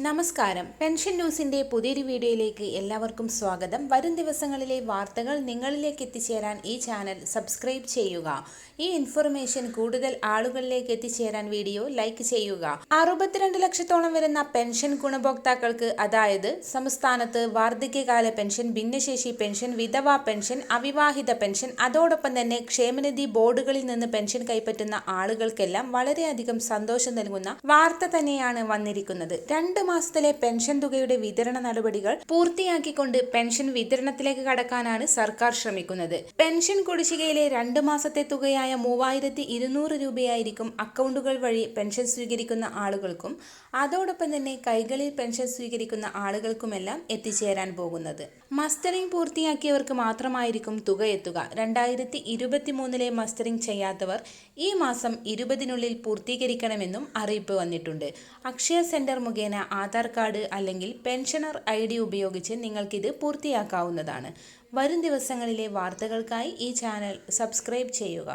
നമസ്കാരം. പെൻഷൻ ന്യൂസിന്റെ പുതിയൊരു വീഡിയോയിലേക്ക് എല്ലാവർക്കും സ്വാഗതം. വരും ദിവസങ്ങളിലെ വാർത്തകൾ നിങ്ങളിലേക്ക് എത്തിച്ചേരാൻ ഈ ചാനൽ സബ്സ്ക്രൈബ് ചെയ്യുക. ഈ ഇൻഫർമേഷൻ കൂടുതൽ ആളുകളിലേക്ക് എത്തിച്ചേരാൻ വീഡിയോ ലൈക്ക് ചെയ്യുക. അറുപത്തിരണ്ട് ലക്ഷത്തോളം വരുന്ന പെൻഷൻ ഗുണഭോക്താക്കൾക്ക് അതായത് സംസ്ഥാനത്ത് വാർദ്ധക്യകാല പെൻഷൻ ഭിന്നശേഷി പെൻഷൻ വിധവാ പെൻഷൻ അവിവാഹിത പെൻഷൻ അതോടൊപ്പം തന്നെ ക്ഷേമനിധി ബോർഡുകളിൽ നിന്ന് പെൻഷൻ കൈപ്പറ്റുന്ന ആളുകൾക്കെല്ലാം വളരെയധികം സന്തോഷം നൽകുന്ന വാർത്ത തന്നെയാണ് വന്നിരിക്കുന്നത്. രണ്ട് മാസത്തിലെ പെൻഷൻ തുകയുടെ വിതരണ നടപടികൾ പൂർത്തിയാക്കിക്കൊണ്ട് പെൻഷൻ വിതരണത്തിലേക്ക് കടക്കാനാണ് സർക്കാർ ശ്രമിക്കുന്നത്. പെൻഷൻ കുടിശ്ശികയിലെ രണ്ട് മാസത്തെ തുകയായ മൂവായിരത്തി ഇരുന്നൂറ് രൂപയായിരിക്കും അക്കൗണ്ടുകൾ വഴി പെൻഷൻ സ്വീകരിക്കുന്ന ആളുകൾക്കും അതോടൊപ്പം തന്നെ കൈകളിൽ പെൻഷൻ സ്വീകരിക്കുന്ന ആളുകൾക്കുമെല്ലാം എത്തിച്ചേരാൻ പോകുന്നത്. മസ്റ്ററിംഗ് പൂർത്തിയാക്കിയവർക്ക് മാത്രമായിരിക്കും തുക എത്തുക. രണ്ടായിരത്തി ഇരുപത്തി മൂന്നിലെ മസ്റ്ററിംഗ് ചെയ്യാത്തവർ ഈ മാസം ഇരുപതിനുള്ളിൽ പൂർത്തീകരിക്കണമെന്നും അറിയിപ്പ് വന്നിട്ടുണ്ട്. അക്ഷയ സെന്റർ മുഖേന ആധാർ കാർഡ് അല്ലെങ്കിൽ പെൻഷനർ ഐ ഡി ഉപയോഗിച്ച് നിങ്ങൾക്കിത് പൂർത്തിയാക്കാവുന്നതാണ്. വരും ദിവസങ്ങളിലെ വാർത്തകൾക്കായി ഈ ചാനൽ സബ്സ്ക്രൈബ് ചെയ്യുക.